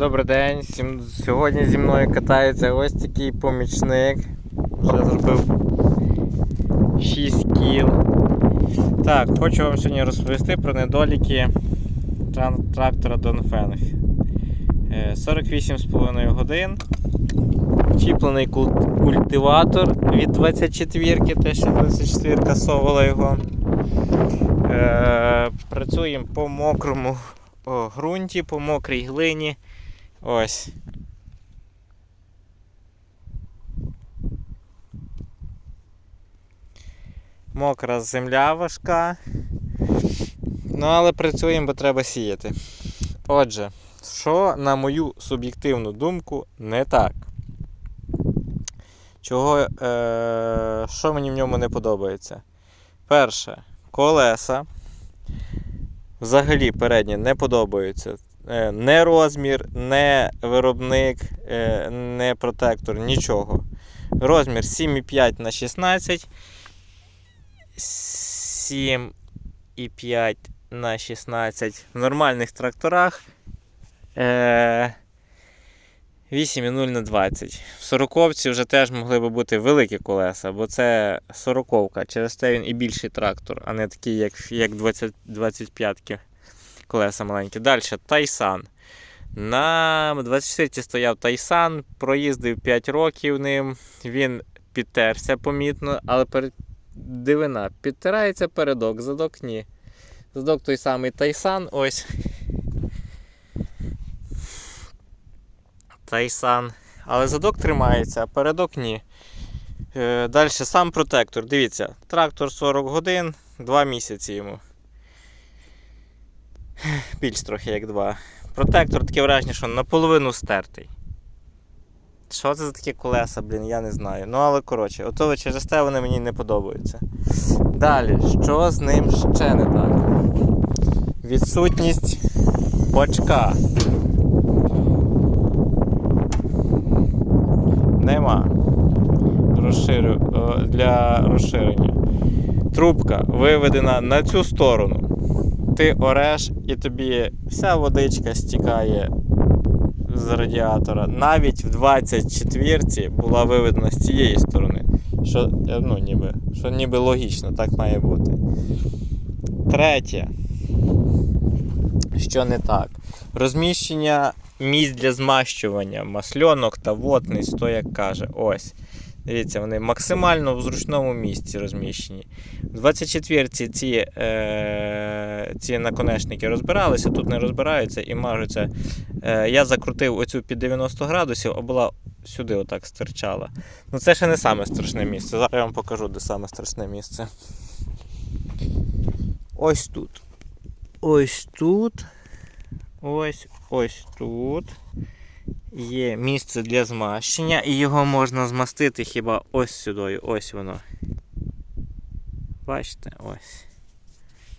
Добрий день. Сьогодні зі мною катається ось такий помічник. Вже зробив 6 кіл. Так, хочу вам сьогодні розповісти про недоліки трактора Донфенг. Е, 48,5 годин. Чіплений культиватор від 24-ки, те, що 24-ка совала його. Е, працюємо по мокрому ґрунті, по мокрій глині. Ось. Мокра земля важка. Ну, але працюємо, бо треба сіяти. Отже, що, на мою суб'єктивну думку, не так. Чого, е, що мені в ньому не подобається? Перше, колеса. Взагалі передні не подобаються. Е, Не розмір, не виробник, е, не протектор, нічого. Розмір 7,5 на 16, 7,5 на 16 в нормальних тракторах. е, 8,0 на 20. В 40 вже теж могли би бути великі колеса, бо це 40 Через те він і більший трактор, а не такий, як, як 20, 25 колеса маленькі. Далі Тайсан. На 24 стояв Тайсан, проїздив 5 років ним. Він підтерся помітно, але перед... дивина, підтирається передок, задок ні. Задок той самий Тайсан, ось. Тайсан. Але задок тримається, а передок ні. Е, Далі сам протектор. Дивіться, трактор 40 годин, 2 місяці йому. Більш трохи як 2. Протектор таке враження, що наполовину стертий. Що це за такі колеса, блін, я не знаю. Ну, але коротше, ото через те вони мені не подобаються. Далі, що з ним ще не так? Відсутність бачка. Нема. Розширю, для розширення. Трубка виведена на цю сторону. Ти ореш і тобі вся водичка стікає з радіатора. Навіть в 24-ці була виведена з цієї сторони. Що, е, ну, ніби, що ніби логічно, так має бути. Третє. Що не так? Розміщення місць для змащування масльонок та вотниць, то як каже. Ось. Дивіться, вони максимально в зручному місці розміщені. В 24-ці ці, е, ці наконечники розбиралися, тут не розбираються і мажуться. Е, я закрутив оцю під 90 градусів, а була сюди отак стирчала. Ну це ще не саме страшне місце. Зараз я вам покажу, де саме страшне місце. Ось тут. Ось тут. Ось ось тут. Є місце для змащення, і його можна змастити хіба ось сюди. Ось воно. Бачите, ось.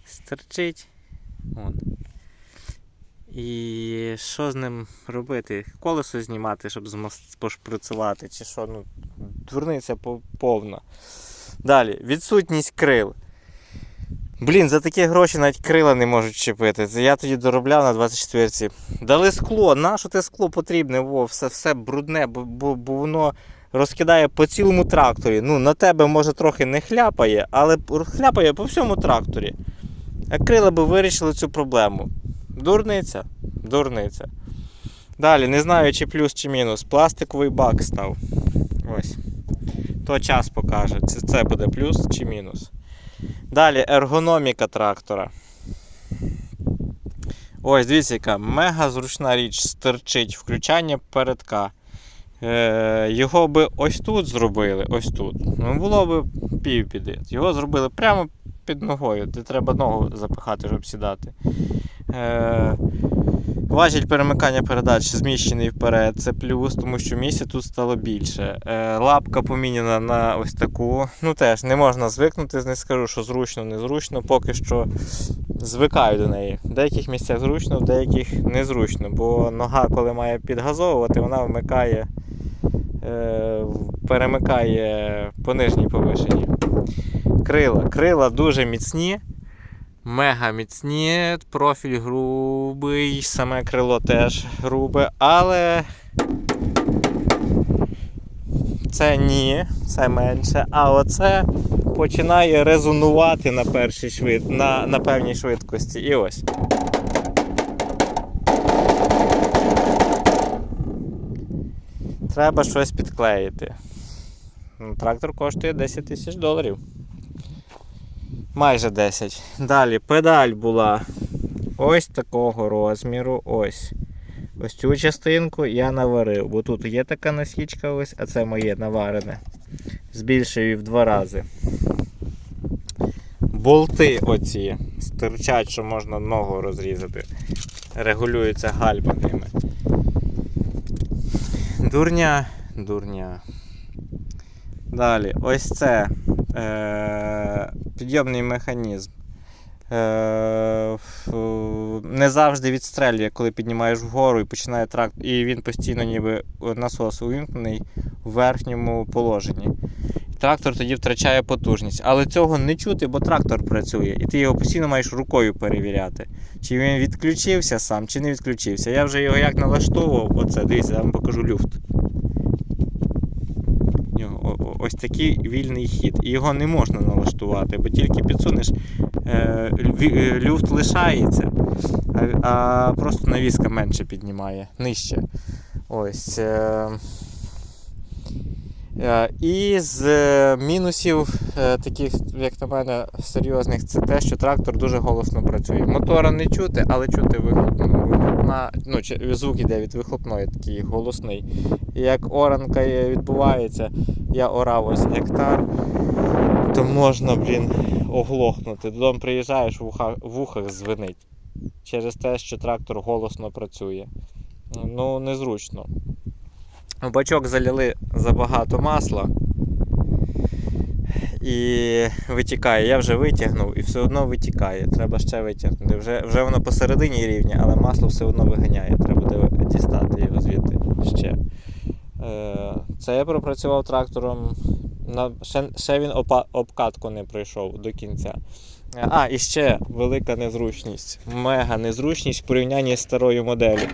Стерчить. От. І що з ним робити? Колесо знімати, щоб пошприцювати, чи що, ну, дурниця повна. Далі, відсутність крил. Блін, за такі гроші навіть крила не можуть чіпити. Це я тоді доробляв на 24-ці. Дали скло, нащо те скло потрібне? Во, все, все брудне, бо, бо, воно розкидає по цілому тракторі. Ну, на тебе може трохи не хляпає, але хляпає по всьому тракторі. А крила би вирішили цю проблему. Дурниця, дурниця. Далі, не знаю, чи плюс, чи мінус. Пластиковий бак став. Ось. То час покаже, чи це буде плюс чи мінус. Далі ергономіка трактора. Ось, дивіться, яка мега зручна річ стирчить включання передка. Е, його би ось тут зробили, ось тут. Ну, було б півбіди. Його зробили прямо під ногою, де треба ногу запихати, щоб сідати. Е, важіль перемикання передач зміщений вперед, це плюс, тому що місця тут стало більше. Е, лапка поміняна на ось таку. Ну теж не можна звикнути, не скажу, що зручно, незручно, поки що звикаю до неї. В деяких місцях зручно, в деяких незручно, бо нога, коли має підгазовувати, вона вмикає, е, перемикає по нижній повишенні. Крила. Крила дуже міцні. Мега міцні, профіль грубий, саме крило теж грубе, але це ні, це менше. А оце починає резонувати на, першій швид... на, на певній швидкості. І ось. Треба щось підклеїти. Трактор коштує 10 тисяч доларів. Майже 10. Далі педаль була ось такого розміру. Ось. Ось цю частинку я наварив, бо тут є така насічка, ось, а це моє наварене. Збільшив в два рази. Болти оці стирчать, що можна ногу розрізати. Регулюються гальма ними. Дурня, дурня. Далі, ось це е, підйомний механізм. Е, не завжди відстрелює, коли піднімаєш вгору і починає тракт, і він постійно ніби насос увімкнений в верхньому положенні. Трактор тоді втрачає потужність. Але цього не чути, бо трактор працює, і ти його постійно маєш рукою перевіряти. Чи він відключився сам, чи не відключився. Я вже його як налаштовував, оце, дивіться, я вам покажу люфт. Ось такий вільний хід. І його не можна налаштувати, бо тільки підсунеш, е, е, люфт лишається, а, а просто навіска менше піднімає, нижче. Ось. Е, І з е, мінусів, е, таких, як на мене, серйозних, це те, що трактор дуже голосно працює. Мотора не чути, але чути вихлопну. Вихлопна, ну, звук іде від вихлопної, такий голосний. І як оранка відбувається, я орав ось гектар, то можна, блін, оглохнути. Додому приїжджаєш, в ухах, в звенить. Через те, що трактор голосно працює. Ну, незручно. В бачок залили забагато масла і витікає. Я вже витягнув і все одно витікає. Треба ще витягнути. Вже, вже воно посередині рівня, але масло все одно виганяє. Треба буде дістати його звідти ще. Е, Це я пропрацював трактором. Ще, ще він обкатку не пройшов до кінця. Е, А, і ще велика незручність. Мега незручність в порівнянні з старою моделлю.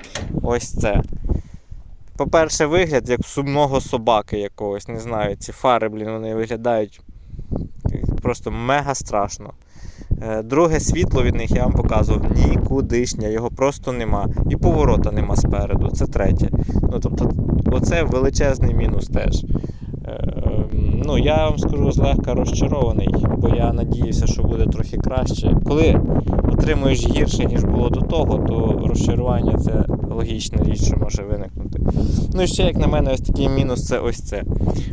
Ось це. По-перше, вигляд як сумного собаки якогось, не знаю, ці фари, блін, вони виглядають просто мега страшно. Е, Друге світло від них я вам показував нікудишнє, його просто нема. І поворота нема спереду. Це третє. Ну, тобто, оце величезний мінус теж. Е, Ну, я вам скажу злегка розчарований, бо я надіявся, що буде трохи краще. Коли отримуєш гірше, ніж було до того, то розчарування це логічна річ, що може виникнути. Ну і ще, як на мене, ось такий мінус це ось це.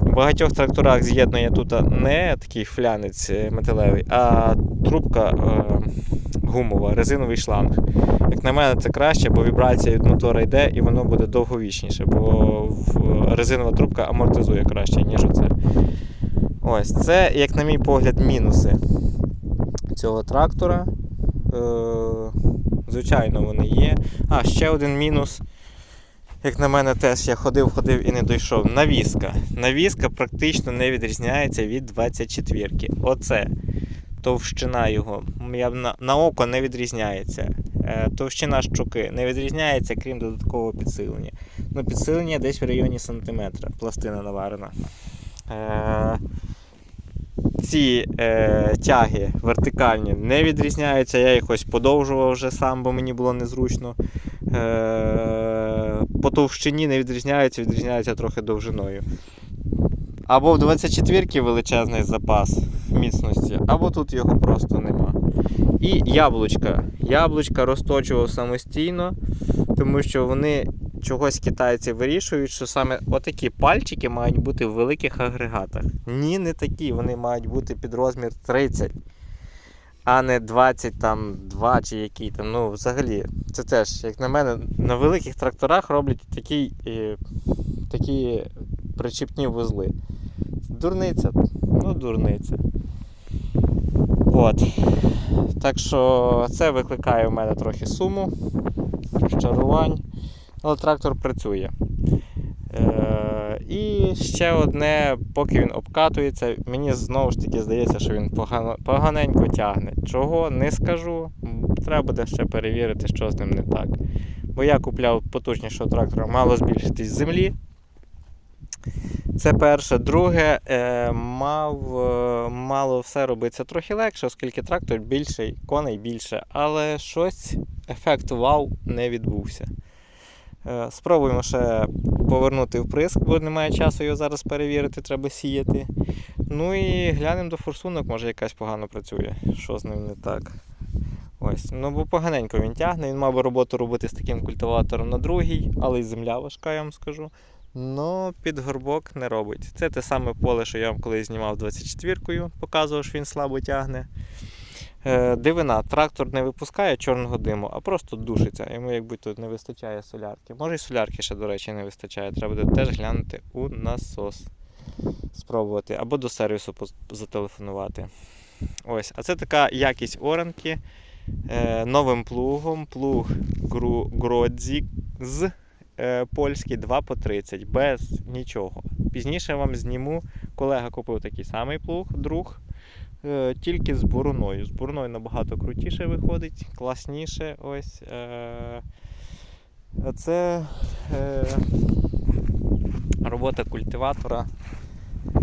У багатьох тракторах з'єднує тут не такий флянець е, металевий, а трубка е, гумова, резиновий шланг. Як на мене, це краще, бо вібрація від мотора йде і воно буде довговічніше, бо резинова трубка амортизує краще, ніж оце. Ось, це, як на мій погляд, мінуси цього трактора. Е, звичайно, вони є. А, ще один мінус. Як на мене, теж я ходив, ходив і не дійшов. Навіска. Навіска практично не відрізняється від 24-ки. Оце товщина його. Я на, на око не відрізняється. Е, товщина щуки не відрізняється, крім додаткового підсилення. Ну, підсилення десь в районі сантиметра. Пластина наварена. Е, ці е, тяги вертикальні не відрізняються. Я їх ось подовжував вже сам, бо мені було незручно. Е, по товщині не відрізняються, відрізняються трохи довжиною. Або в 24 величезний запас міцності, або тут його просто нема. І яблучка. Яблучка розточував самостійно, тому що вони чогось китайці вирішують, що саме отакі пальчики мають бути в великих агрегатах. Ні, не такі, вони мають бути під розмір 30, а не 22 чи який там. Ну, взагалі, це теж, як на мене, на великих тракторах роблять такі, е, такі причіпні вузли. Дурниця, ну дурниця. От. Так що це викликає в мене трохи суму, розчарувань. Але трактор працює. Е, і ще одне, поки він обкатується, мені знову ж таки здається, що він поганенько тягне. Чого не скажу. Треба буде ще перевірити, що з ним не так. Бо я купляв потужнішого трактора, мало збільшитись землі. Це перше. Друге, е, мав, е, мало все робиться трохи легше, оскільки трактор більший, коней більше, але щось ефект вау не відбувся. Е, спробуємо ще повернути вприск, бо немає часу його зараз перевірити, треба сіяти. Ну і глянемо до форсунок, може якась погано працює, що з ним не так. Ось. Ну бо поганенько він тягне, він мав би роботу робити з таким культиватором на другій, але й земля важка, я вам скажу. Но під горбок не робить. Це те саме поле, що я вам колись знімав 24-кою, показував, що він слабо тягне. Е, дивина, трактор не випускає чорного диму, а просто душиться. Йому якби тут не вистачає солярки. Може і солярки ще, до речі, не вистачає. Треба буде теж глянути у насос. Спробувати. Або до сервісу зателефонувати. Ось. А це така якість оранки е, новим плугом. Плуг Гру, Гродзік з е, польський 2 по 30, без нічого. Пізніше вам зніму. Колега купив такий самий плуг, друг. Е, тільки з буруною. З буруною набагато крутіше виходить, класніше. Ось. Е, це е, робота культиватора,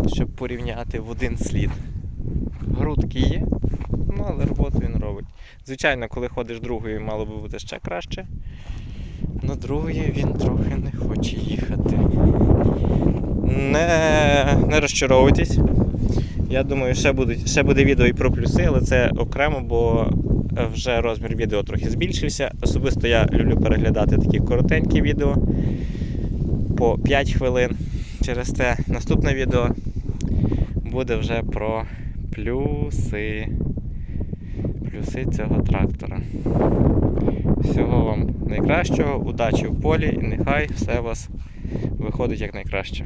щоб порівняти в один слід. Грудки є, ну але роботу він робить. Звичайно, коли ходиш другою, мало би бути ще краще. Но другою він трохи не хоче їхати. Не, не розчаровуйтесь. Я думаю, ще, будуть, ще буде відео і про плюси, але це окремо, бо е, вже розмір відео трохи збільшився. Особисто я люблю переглядати такі коротенькі відео по 5 хвилин. Через те наступне відео буде вже про плюси. Плюси цього трактора. Всього вам найкращого, удачі в полі і нехай все у вас виходить як найкраще.